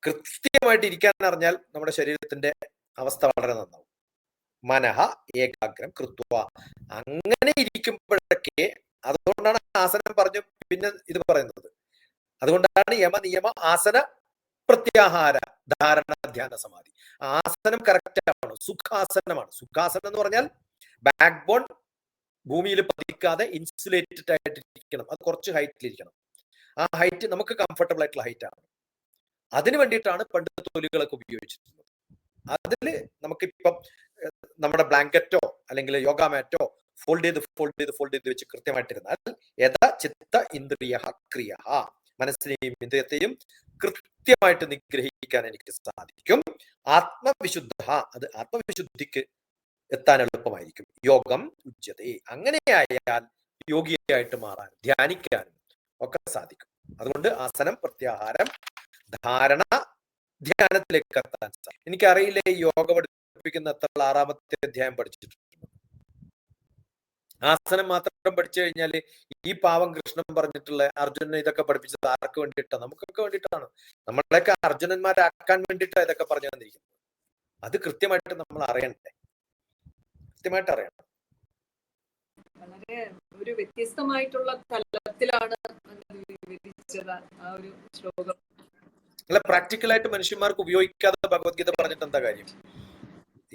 കൃത്യമായിട്ട് ഇരിക്കാൻ അറിഞ്ഞാൽ നമ്മുടെ ശരീരത്തിന്റെ അവസ്ഥ വളരെ നന്നാവും. മനഹ ഏകാഗ്രം കൃത്വ. അങ്ങനെ ഇരിക്കുമ്പോഴൊക്കെ അതുകൊണ്ടാണ് ആസനം പറഞ്ഞു പിന്നെ ഇത് പറയുന്നത്. അതുകൊണ്ടാണ് യമ നിയമ ആസന പ്രത്യാഹാര ധാരണ ധ്യാന സമാധി. ആസനം കറക്റ്റ് ആണ്? സുഖാസനമാണ്. സുഖാസനം എന്ന് പറഞ്ഞാൽ ബാക്ക് ബോൺ ഭൂമിയിൽ പതിക്കാതെ ഇൻസുലേറ്റഡ് ആയിട്ടിരിക്കണം. അത് കുറച്ച് ഹൈറ്റിലിരിക്കണം ആ ഹൈറ്റ് നമുക്ക് കംഫർട്ടബിൾ ആയിട്ടുള്ള ഹൈറ്റ് ആണ്. അതിന് വേണ്ടിയിട്ടാണ് പണ്ട് തൊലികളൊക്കെ ഉപയോഗിച്ചിരുന്നത്. അതിൽ നമുക്കിപ്പം നമ്മുടെ ബ്ലാങ്കറ്റോ അല്ലെങ്കിൽ യോഗ മാറ്റോ ഫോൾഡ് ചെയ്ത് ഫോൾഡ് ചെയ്ത് ഫോൾഡ് ചെയ്ത് വെച്ച് കൃത്യമായിട്ടിരുന്നാൽ യഥാ ചിത്ത ഇന്ദ്രിയ ക്രിയ മനസ്സിനെയും ഇന്ദ്രിയത്തെയും കൃത്യമായിട്ട് നിഗ്രഹിക്കാൻ എനിക്ക് സാധിക്കും. ആത്മവിശുദ്ധ അത് ആത്മവിശുദ്ധിക്ക് എത്താൻ എളുപ്പമായിരിക്കും. യോഗം ഉച്ചതേ. അങ്ങനെയായാൽ യോഗിയായിട്ട് മാറാൻ ധ്യാനിക്കാനും ഒക്കെ സാധിക്കും. അതുകൊണ്ട് ആസനം പ്രത്യാഹാരം ധാരണ ധ്യാനത്തിലേക്ക് എത്താൻ സാധിക്കും. എനിക്കറിയില്ല യോഗ പഠിപ്പിക്കുന്ന എത്ര ആറാമത്തെ അധ്യായം പഠിച്ചിട്ടുണ്ട്? ആസനം മാത്രം പഠിച്ചു കഴിഞ്ഞാൽ ഈ പാവം കൃഷ്ണൻ പറഞ്ഞിട്ടുള്ള അർജുനൻ ഇതൊക്കെ പഠിപ്പിച്ചത് ആർക്ക് വേണ്ടിയിട്ടാണ് നമുക്കൊക്കെ വേണ്ടിയിട്ടാണ്. നമ്മളെയൊക്കെ അർജുനന്മാരാക്കാൻ വേണ്ടിയിട്ടാണ് ഇതൊക്കെ പറഞ്ഞു തന്നിരിക്കുന്നത്. അത് കൃത്യമായിട്ട് നമ്മൾ അറിയണ്ടേ? കൃത്യമായിട്ട് അറിയണം വളരെ ഒരു വ്യത്യസ്തമായിട്ടുള്ള തലത്തിലാണ് ആ ഒരു ശ്ലോകം. അല്ല പ്രാക്ടിക്കലായിട്ട് മനുഷ്യന്മാർക്ക് ഉപയോഗിക്കാതെ ഭഗവത്ഗീത പറഞ്ഞിട്ട് എന്താ കാര്യം?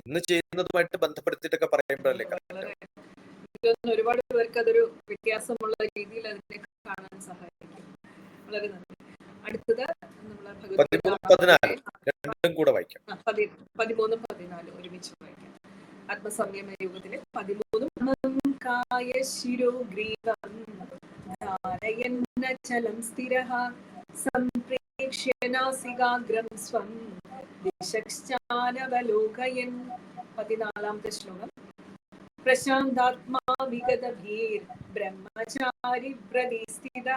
ഇന്ന് ചെയ്യുന്നതുമായിട്ട് ബന്ധപ്പെടുത്തിയിട്ടൊക്കെ പറയുമ്പോഴല്ലേ ഒരുപാട് പേർക്ക് അതൊരു വ്യത്യാസമുള്ള രീതിയിൽ അതിനെ കാണാൻ സഹായിക്കും. വളരെ നന്ദി. അടുത്തത് നമ്മളെ പതിമൂന്ന് പതിനാല്. രണ്ടും കൂടെ വായിക്കാം. പതിമൂന്നും പതിനാലും ഒരുമിച്ച് വായിക്കാം. ആത്മസംയമ യുഗത്തിലെ പതിമൂന്നും കായ ശിരോഗ്രീവം ധാരയന്നചലം സ്ഥിരഃ സംപ്രേക്ഷ്യ സ്വം ദിശാനവലോകയൻ പതിനാലാമത്തെ ശ്ലോകം. പ്രശാന്താത്മാ വിഗതഭീർ ബ്രഹ്മചാരി പ്രതിസ്ഥിത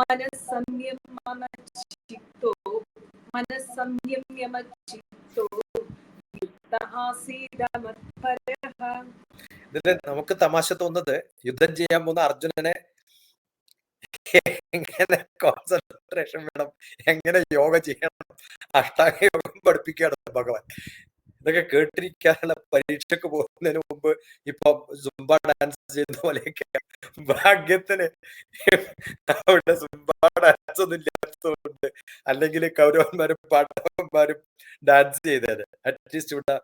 മനസ്സംയമ ചിത്തോ നമുക്ക് തമാശ തോന്നുന്നത് യുദ്ധം ചെയ്യാൻ പോകുന്ന അർജുനനെ എങ്ങനെ കോൺസെൻട്രേഷൻ വേണം? എങ്ങനെ യോഗ ചെയ്യണം? അഷ്ടാംഗ യോഗം പഠിപ്പിക്കുകയാണ് ഭഗവാൻ. ഇതൊക്കെ കേട്ടിരിക്കാനുള്ള പരീക്ഷക്ക് പോകുന്നതിന് മുമ്പ് ഇപ്പൊ സുംബ ഡാൻസ് ചെയ്യുന്ന പോലെയൊക്കെ ഭാഗ്യത്തിന് അവിടെ സുംബ ഡാൻസ് ഒന്നും ഇല്ലാത്തതുകൊണ്ട് അല്ലെങ്കിൽ കൗരവന്മാരും പാട്ടവന്മാരും ഡാൻസ് ചെയ്തത് അറ്റ്ലീസ്റ്റ് ഇവിടെ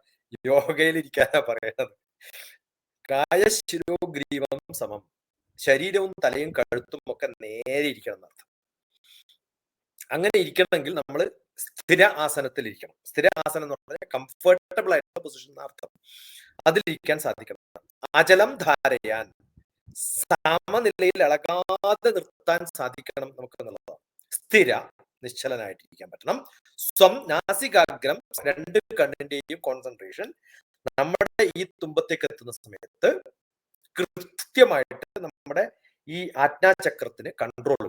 യോഗയിൽ ഇരിക്കാനാ പറയണത്. കായശിരോഗ്രീവം സമം. ശരീരവും തലയും കഴുത്തും ഒക്കെ നേരെ ഇരിക്കണം എന്നർത്ഥം. അങ്ങനെ ഇരിക്കണമെങ്കിൽ നമ്മൾ സ്ഥിര ആസനത്തിൽ ഇരിക്കണം. സ്ഥിര ആസനം എന്ന് പറഞ്ഞാൽ കംഫർട്ടബിൾ ആയിട്ടുള്ള പൊസിഷൻ അർത്ഥം. അതിലിരിക്കാൻ സാധിക്കണം. അചലം ധാരയാൻ സമനിലയിൽ ഇളകാതെ നിർത്താൻ സാധിക്കണം നമുക്ക് എന്നുള്ളതാണ് സ്ഥിര നിശ്ചലനായിട്ടിരിക്കാൻ പറ്റണം. സ്വം നാസികാഗ്രം രണ്ട് കണ്ണിന്റെയും കോൺസെൻട്രേഷൻ നമ്മുടെ ഈ തുമ്പത്തേക്ക് എത്തുന്ന സമയത്ത് കൃത്യമായിട്ട് നമ്മുടെ ഈ ആജ്ഞാചക്രത്തിന് കൺട്രോൾ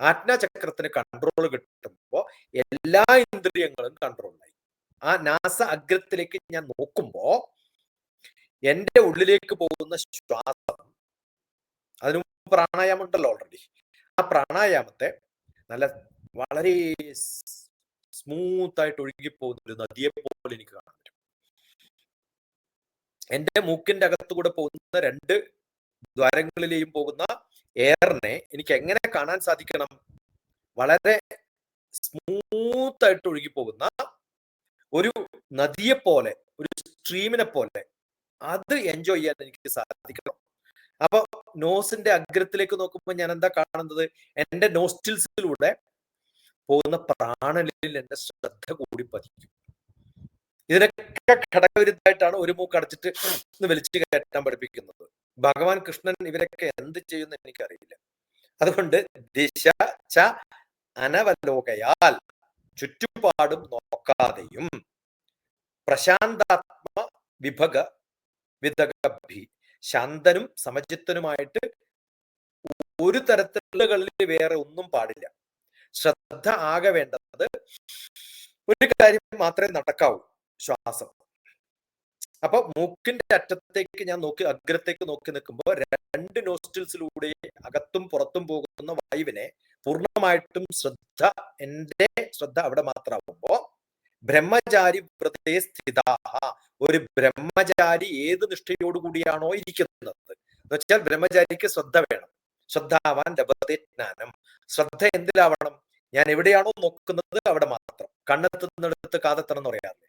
ആജ്ഞാചക്രത്തിന് കൺട്രോൾ കിട്ടുമ്പോൾ എല്ലാ ഇന്ദ്രിയങ്ങളും കൺട്രോളായി ആ നാസ അഗ്രത്തിലേക്ക് ഞാൻ നോക്കുമ്പോ എന്റെ ഉള്ളിലേക്ക് പോകുന്ന ശ്വാസം അതിനു പ്രാണായാമം ഉണ്ടല്ലോ ഓൾറെഡി ആ പ്രാണായാമത്തെ നല്ല വളരെ സ്മൂത്ത് ആയിട്ട് ഒഴുകി പോകുന്ന ഒരു നദിയെ പോലെ എനിക്ക് കാണാൻ പറ്റും. എന്റെ മൂക്കിന്റെ അകത്തുകൂടെ പോകുന്ന രണ്ട് ദ്വാരങ്ങളിലെയും പോകുന്ന എയറിനെ എനിക്ക് എങ്ങനെ കാണാൻ സാധിക്കണം? വളരെ സ്മൂത്ത് ആയിട്ട് ഒഴുകി പോകുന്ന ഒരു നദിയെ പോലെ ഒരു സ്ട്രീമിനെ പോലെ അത് എൻജോയ് ചെയ്യാൻ എനിക്ക് സാധിക്കണം. അപ്പൊ നോസിന്റെ അഗ്രത്തിലേക്ക് നോക്കുമ്പോൾ ഞാൻ എന്താ കാണുന്നത്? എന്റെ നോസ്റ്റിൽസിലൂടെ പോകുന്ന പ്രാണലിൽ എന്റെ ശ്രദ്ധ കൂടി പതിക്കും. ഇതിനൊക്കെ ഘടകവിരുദ്ധമായിട്ടാണ് ഒരു മൂക്ക് അടച്ചിട്ട് വലിച്ചു കയറ്റാൻ പഠിപ്പിക്കുന്നത്. ഭഗവാൻ കൃഷ്ണൻ ഇവരൊക്കെ എന്ത് ചെയ്യുന്ന എനിക്കറിയില്ല. അതുകൊണ്ട് ദിശ ച അനവലോകയാൽ ചുറ്റുപാടും നോക്കാതെയും പ്രശാന്താത്മ വിഭഗ വിതകഭി ശാന്തനും സമചിത്തനുമായിട്ട് ഒരു തരത്തിലുകളിൽ വേറെ ഒന്നും പാടില്ല. ശ്രദ്ധ ആകെ വേണ്ടത് ഒരു കാര്യം മാത്രമേ നടക്കാവൂ. ശ്വാസം. അപ്പൊ മൂക്കിന്റെ അറ്റത്തേക്ക് ഞാൻ നോക്കി അഗ്രത്തേക്ക് നോക്കി നിൽക്കുമ്പോൾ രണ്ട് നോസ്റ്റിൽസിലൂടെ അകത്തും പുറത്തും പോകുന്ന വായുവിനെ പൂർണമായിട്ടും ശ്രദ്ധ എന്റെ ശ്രദ്ധ അവിടെ മാത്രമാകുമ്പോ ബ്രഹ്മചാരി വ്രതേ സ്ഥിതാഹ. ഒരു ബ്രഹ്മചാരി ഏത് നിഷ്ഠയോടുകൂടിയാണോ ഇരിക്കുന്നത്. എന്ന് വെച്ചാൽ ബ്രഹ്മചാരിക്ക് ശ്രദ്ധ വേണം. ശ്രദ്ധാവാൻ ലഭത്തെ ജ്ഞാനം. ശ്രദ്ധ എന്തിലാവണം? ഞാൻ എവിടെയാണോ നോക്കുന്നത് അവിടെ മാത്രം. കണ്ണെത്തുന്നിടത്ത് കാതെത്തണം എന്ന് പറയാറില്ലേ?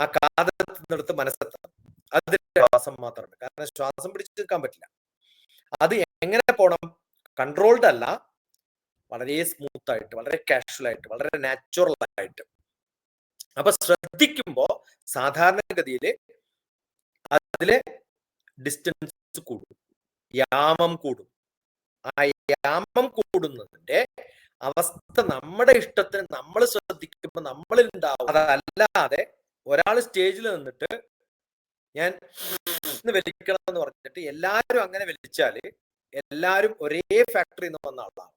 ആ കാതത്തിനടുത്ത് മനസ്സെത്തണം. അതിന്റെ ശ്വാസം മാത്രമാണ് കാരണം ശ്വാസം പിടിച്ചു നിൽക്കാൻ പറ്റില്ല. അത് എങ്ങനെ പോണം? കൺട്രോൾഡ് അല്ല. വളരെ സ്മൂത്ത് ആയിട്ട് വളരെ കാഷ്വൽ ആയിട്ട് വളരെ നാച്ചുറൽ ആയിട്ട്. അപ്പൊ ശ്രദ്ധിക്കുമ്പോ സാധാരണഗതിയിൽ അതിലെ ഡിസ്റ്റൻസ് കൂടും. യാമം കൂടും. ആ യാമം കൂടുന്നതിന്റെ അവസ്ഥ നമ്മുടെ ഇഷ്ടത്തിന് നമ്മൾ ശ്രദ്ധിക്കുമ്പോൾ നമ്മളിൽ ഉണ്ടാവും. അതല്ലാതെ ഒരാൾ സ്റ്റേജിൽ നിന്നിട്ട് ഞാൻ വലിക്കണം എന്ന് പറഞ്ഞിട്ട് എല്ലാവരും അങ്ങനെ വലിച്ചാൽ എല്ലാവരും ഒരേ ഫാക്ടറിയിൽ നിന്ന് വന്ന ആളാണ്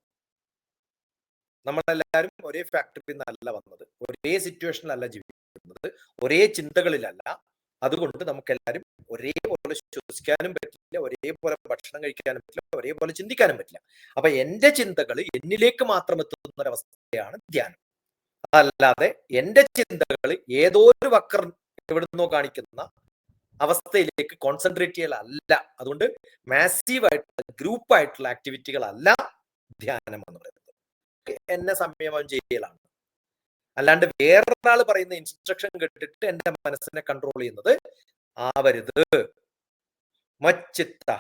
നമ്മളെല്ലാവരും ഒരേ ഫാക്ടറിയിൽ നിന്നല്ല വന്നത്. ഒരേ സിറ്റുവേഷനിലല്ല ജീവിക്കുന്നത്. ഒരേ ചിന്തകളിലല്ല. അതുകൊണ്ട് നമുക്ക് എല്ലാവരും ഒരേപോലെ ശ്വസിക്കാനും പറ്റില്ല ഒരേപോലെ ഭക്ഷണം കഴിക്കാനും പറ്റില്ല ഒരേപോലെ ചിന്തിക്കാനും പറ്റില്ല. അപ്പൊ എന്റെ ചിന്തകൾ എന്നിലേക്ക് മാത്രം എത്തുന്ന ഒരവസ്ഥയാണ് ധ്യാനം. അല്ലാതെ എന്റെ ചിന്തകൾ ഏതോ ഒരു വക്ര എവിടുന്നോ കാണിക്കുന്ന അവസ്ഥയിലേക്ക് കോൺസെൻട്രേറ്റ് ചെയ്യലല്ല. അതുകൊണ്ട് മാസീവ് ആയിട്ടുള്ള ഗ്രൂപ്പ് ആയിട്ടുള്ള ആക്ടിവിറ്റികളല്ല ധ്യാനം എന്ന് പറയുന്നത്. എന്നെ സംയമം ചെയ്യലാണ്. അല്ലാണ്ട് വേറൊരാൾ പറയുന്ന ഇൻസ്ട്രക്ഷൻ കേട്ടിട്ട് എന്റെ മനസ്സിനെ കൺട്രോൾ ചെയ്യുന്നത് ആവരുത്. മച്ചിത്ത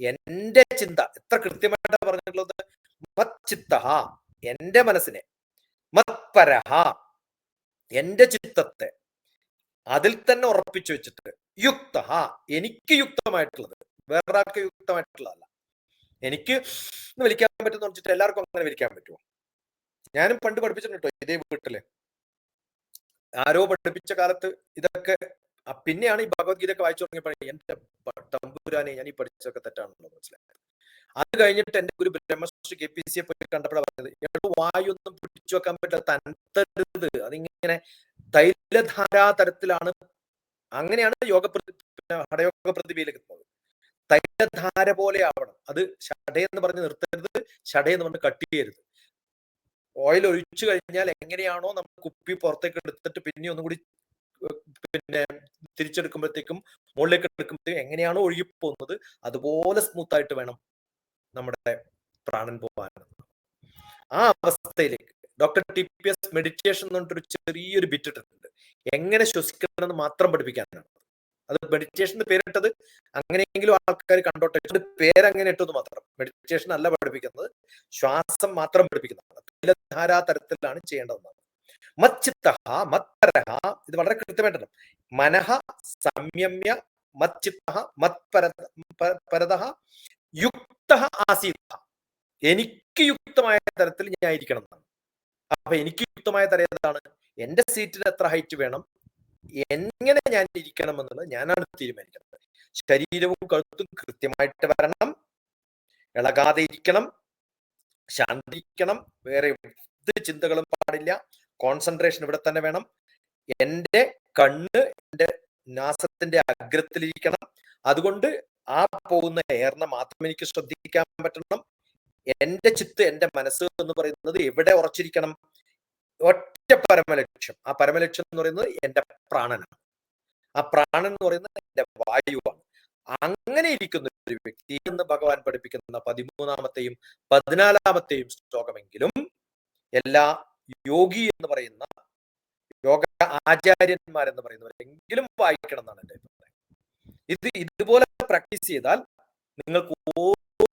എന്റെ ചിന്ത എത്ര കൃത്യമായിട്ടാണ് പറഞ്ഞിട്ടുള്ളത്? മച്ചിത്ത എന്റെ മനസ്സിനെ മത്പരഹ എന്റെ ചിത്തത്തെ അതിൽ തന്നെ ഉറപ്പിച്ചു വെച്ചിട്ട് യുക്ത എനിക്ക് യുക്തമായിട്ടുള്ളത് വേറൊരാൾക്ക് യുക്തമായിട്ടുള്ളതല്ല. എനിക്ക് വിളിക്കാൻ പറ്റുന്ന വെച്ചിട്ട് എല്ലാവർക്കും അങ്ങനെ വിളിക്കാൻ പറ്റുമോ? ഞാനും പണ്ട് പഠിപ്പിച്ചിട്ടുണ്ട് ഇതേ വീട്ടിൽ? ആരോ പഠിപ്പിച്ച കാലത്ത് ഇതൊക്കെ പിന്നെയാണ് ഈ ഭഗവത്ഗീത ഒക്കെ വായിച്ചു തുടങ്ങിയപ്പോൾ എന്റെ തമ്പുരാനെ ഞാൻ ഈ പഠിച്ചതൊക്കെ തെറ്റാണെന്ന് മനസ്സിലായത്. അത് കഴിഞ്ഞിട്ട് എന്റെ ഒരു ബ്രഹ്മശ്രീ കെ പി സിയെ പോയി കണ്ടപ്പോഴാണ് പറഞ്ഞത് എടുത്ത് വായു ഒന്നും പിടിച്ചു വെക്കാൻ പറ്റില്ല തനത്തരുത് അതിങ്ങനെ തൈലധാരാ തരത്തിലാണ് അങ്ങനെയാണ് യോഗ ഹടയോഗ പ്രതിഭയിലേക്ക് എത്തുന്നത് തൈലധാര പോലെ ആവണം. അത് ഷടയെന്ന് പറഞ്ഞ് നിർത്തരുത് ഷടയെന്ന് പറഞ്ഞ് കട്ട് ചെയ്യരുത്. ഓയിൽ ഒഴിച്ചു കഴിഞ്ഞാൽ എങ്ങനെയാണോ നമ്മൾ കുപ്പി പുറത്തേക്ക് എടുത്തിട്ട് പിന്നെ ഒന്നും കൂടി പിന്നെ തിരിച്ചെടുക്കുമ്പോഴത്തേക്കും മുകളിലേക്ക് എടുക്കുമ്പോഴത്തേക്കും എങ്ങനെയാണോ ഒഴുകി പോകുന്നത് അതുപോലെ സ്മൂത്ത് ആയിട്ട് വേണം നമ്മുടെ പ്രാണൻ പോകാൻ ആ അവസ്ഥയിലേക്ക് doctor T P S meditation എന്ന് പറഞ്ഞിട്ടൊരു ചെറിയൊരു ബിറ്റ് ഇട്ടിട്ടുണ്ട്. എങ്ങനെ ശ്വസിക്കണം എന്ന് മാത്രം പഠിപ്പിക്കാനാണ്. അത് മെഡിറ്റേഷൻ പേരിട്ടത് അങ്ങനെയെങ്കിലും ആൾക്കാർ കണ്ടോട്ടെ പേരങ്ങനെ ഇട്ടെന്ന് മാത്രം. മെഡിറ്റേഷൻ അല്ല പഠിപ്പിക്കുന്നത് ശ്വാസം മാത്രം പഠിപ്പിക്കുന്നതാണ്. തൈലധാരാ തരത്തിലാണ് ചെയ്യേണ്ടതെന്നാണ്. മച്ചിത്ത മത്പരഹ ഇത് വളരെ കൃത്യമായിട്ടാണ് മനഹ സംയമ്യ മച്ചിത്തഹ മത്പര പ- പരതഃ യുക്ത ആസീത എനിക്ക് യുക്തമായ തരത്തിൽ ഞാൻ ഇരിക്കണം എന്നാണ്. അപ്പൊ എനിക്ക് യുക്തമായ തരം ഏതാണ്? എന്റെ സീറ്റിൽ എത്ര ഹൈറ്റ് വേണം? എങ്ങനെ ഞാൻ ഇരിക്കണം എന്നുള്ളത് ഞാനാണ് തീരുമാനിക്കുന്നത്. ശരീരവും കഴുത്തും കൃത്യമായിട്ട് വരണം. ഇളകാതെ ഇരിക്കണം. ശാന്തിക്കണം വേറെ ചിന്തകളും പാടില്ല. കോൺസെൻട്രേഷൻ ഇവിടെ തന്നെ വേണം. എന്റെ കണ്ണ് എന്റെ നാസത്തിന്റെ അഗ്രത്തിലിരിക്കണം. അതുകൊണ്ട് ആ പോകുന്ന എയറിനെ മാത്രം എനിക്ക് ശ്രദ്ധിക്കാൻ പറ്റണം. എന്റെ ചിത്ത് എന്റെ മനസ്സ് എന്ന് പറയുന്നത് എവിടെ ഉറച്ചിരിക്കണം? ഒറ്റ പരമലക്ഷ്യം. ആ പരമലക്ഷ്യം എന്ന് പറയുന്നത് എന്റെ പ്രാണനാണ്. ആ പ്രാണൻ എന്ന് പറയുന്നത് എന്റെ വായുവാണ്. അങ്ങനെ ഇരിക്കുന്ന ഒരു വ്യക്തി എന്ന് ഭഗവാൻ പഠിപ്പിക്കുന്ന പതിമൂന്നാമത്തെയും പതിനാലാമത്തെയും ശ്ലോകമെങ്കിലും എല്ലാ യോഗി എന്ന് പറയുന്ന യോഗ ആചാര്യന്മാരെന്ന് പറയുന്നവർ എങ്കിലും വായിക്കണം എന്നാണ് എന്റെ അഭിപ്രായം. ഇത് ഇതുപോലെ പ്രാക്ടീസ് ചെയ്താൽ നിങ്ങൾക്ക്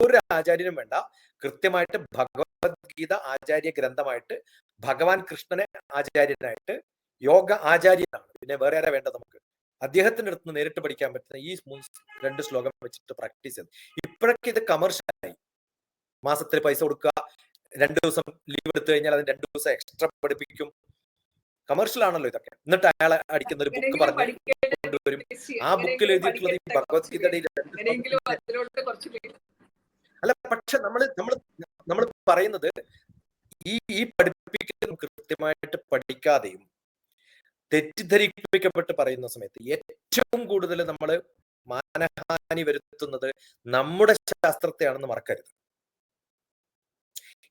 ഒരു ആചാര്യനും വേണ്ട. കൃത്യമായിട്ട് ഭഗവത്ഗീത ആചാര്യ ഗ്രന്ഥമായിട്ട് ഭഗവാൻ കൃഷ്ണനെ ആചാര്യനായിട്ട് യോഗ ആചാര്യനാണ്. പിന്നെ വേറെ ആരാ വേണ്ട നമുക്ക്? അദ്ദേഹത്തിന്റെ അടുത്ത് നിന്ന് നേരിട്ട് പഠിക്കാൻ പറ്റുന്ന ഈ രണ്ട് ശ്ലോകം വെച്ചിട്ട് പ്രാക്ടീസ് ചെയ്ത്. ഇപ്പോഴൊക്കെ ഇത് കമേഴ്ഷ്യലായി മാസത്തിൽ പൈസ കൊടുക്കുക രണ്ടു ദിവസം ലീവ് എടുത്തു കഴിഞ്ഞാൽ അതിന് രണ്ടു ദിവസം എക്സ്ട്രാ പഠിപ്പിക്കും. കമേഴ്ഷ്യൽ ആണല്ലോ ഇതൊക്കെ. എന്നിട്ട് അയാളെ അടിക്കുന്ന ഒരു ബുക്ക് പറഞ്ഞു കൊണ്ടുവരും. ആ ബുക്കിൽ എഴുതിയിട്ടുള്ളത് ഈ ഭഗവത്ഗീത ഭഗവത്ഗീതയുടെ അല്ല പക്ഷെ നമ്മൾ നമ്മൾ നമ്മൾ പറയുന്നത് ഈ ഈ പഠിപ്പിക്കുന്ന കൃത്യമായിട്ട് പഠിക്കാതെയും തെറ്റിദ്ധരിപ്പിക്കപ്പെട്ട് പറയുന്ന സമയത്ത് ഏറ്റവും കൂടുതൽ നമ്മൾ മാനഹാനി വരുത്തുന്നത് നമ്മുടെ ശാസ്ത്രത്തെയാണെന്ന് മറക്കരുത്.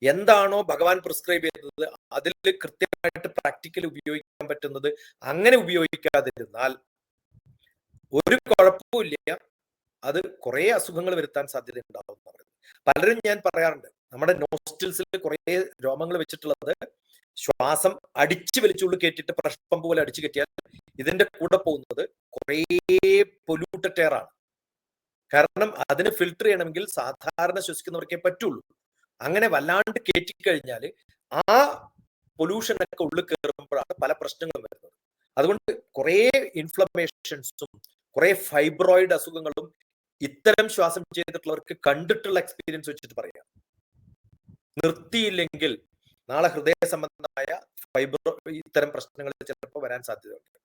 എന്താണോ ഭഗവാൻ പ്രിസ്ക്രൈബ് ചെയ്തത് അതിൽ കൃത്യമായിട്ട് പ്രാക്ടിക്കൽ ഉപയോഗിക്കാൻ പറ്റുന്നത് അങ്ങനെ ഉപയോഗിക്കാതിരുന്നാൽ ഒരു കുഴപ്പമില്ല അത് കുറെ അസുഖങ്ങൾ വരുത്താൻ സാധ്യത ഉണ്ടാവും പലരും ഞാൻ പറയാറുണ്ട് നമ്മുടെ നോസ്റ്റിൽസിൽ കുറെ രോമങ്ങൾ വെച്ചിട്ടുള്ളത് ശ്വാസം അടിച്ചു വലിച്ചുള്ളിൽ കയറ്റിട്ട് പ്രഷ്പം പോലെ അടിച്ചു കെട്ടിയാൽ ഇതിന്റെ കൂടെ പോകുന്നത് കുറേ പൊല്യൂട്ടഡ് എയർ ആണ്. കാരണം അതിന് ഫിൽട്ടർ ചെയ്യണമെങ്കിൽ സാധാരണ ശ്വസിക്കുന്നവർക്കേ പറ്റുള്ളൂ. അങ്ങനെ വല്ലാണ്ട് കയറ്റി കഴിഞ്ഞാൽ ആ പൊല്യൂഷൻ ഒക്കെ ഉള്ളിൽ കയറുമ്പോഴാണ് പല പ്രശ്നങ്ങളും വരുന്നത്. അതുകൊണ്ട് കുറേ ഇൻഫ്ലമേഷൻസും കുറെ ഫൈബ്രോയിഡ് അസുഖങ്ങളും ഇത്തരം ശ്വാസം ചെയ്തിട്ടുള്ളവർക്ക് കണ്ടിട്ടുള്ള എക്സ്പീരിയൻസ് വെച്ചിട്ട് പറയാം. നിർത്തിയില്ലെങ്കിൽ നാളെ ഹൃദയ സംബന്ധമായ ഫൈബ്രോ ഇത്തരം പ്രശ്നങ്ങൾ ചിലപ്പോൾ വരാൻ സാധ്യതയുണ്ട്.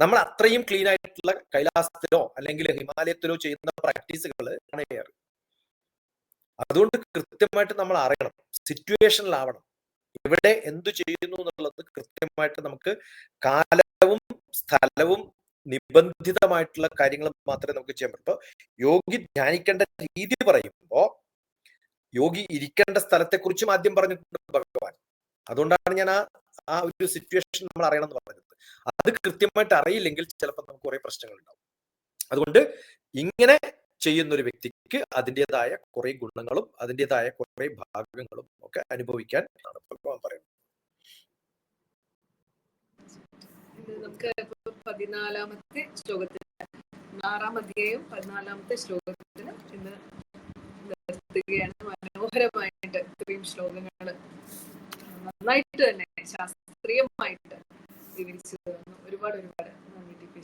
നമ്മൾ അത്രയും ക്ലീൻ ആയിട്ടുള്ള കൈലാസത്തിലോ അല്ലെങ്കിൽ ഹിമാലയത്തിലോ ചെയ്യുന്ന പ്രാക്ടീസുകൾ ആണ് ചെയ്യാറ് അതുകൊണ്ട് കൃത്യമായിട്ട് നമ്മൾ അറിയണം. സിറ്റുവേഷനിലാവണം. ഇവിടെ എന്തു ചെയ്യുന്നു എന്നുള്ളത് കൃത്യമായിട്ട് നമുക്ക് കാലവും സ്ഥലവും നിബന്ധിതമായിട്ടുള്ള കാര്യങ്ങൾ മാത്രമേ നമുക്ക് ചെയ്യാൻ പറ്റൂ യോഗി ധ്യാനിക്കേണ്ട രീതി പറയുമ്പോൾ യോഗി ഇരിക്കേണ്ട സ്ഥലത്തെ കുറിച്ചും ആദ്യം പറഞ്ഞിട്ടുണ്ട് ഭഗവാൻ. അതുകൊണ്ടാണ് ഞാൻ ആ ആ ഒരു സിറ്റുവേഷൻ നമ്മൾ അറിയണം എന്ന് പറഞ്ഞത്. അത് കൃത്യമായിട്ട് അറിയില്ലെങ്കിൽ ചിലപ്പോൾ നമുക്ക് കുറെ പ്രശ്നങ്ങൾ ഉണ്ടാവും. അതുകൊണ്ട് ഇങ്ങനെ ചെയ്യുന്ന ഒരു വ്യക്തിക്ക് അതിന്റെതായ കുറെ ഗുണങ്ങളും അതിന്റെതായ കുറെ ഭാഗങ്ങളും ഒക്കെ അനുഭവിക്കാൻ ആണ് ഭഗവാൻ പറയുന്നത്. നമുക്ക് പതിനാലാമത്തെ ശ്ലോകത്തിന് ആറാം അധ്യായം പതിനാലാമത്തെ ശ്ലോകത്തിന് ഇന്ന് നിർത്തുകയാണ് മനോഹരമായിട്ട് ഇത്രയും ശ്ലോകങ്ങൾ നന്നായിട്ട് തന്നെ ശാസ്ത്രീയമായിട്ട് വിവരിച്ചു തന്നു ഒരുപാട് ഒരുപാട് നന്ദി ടി പി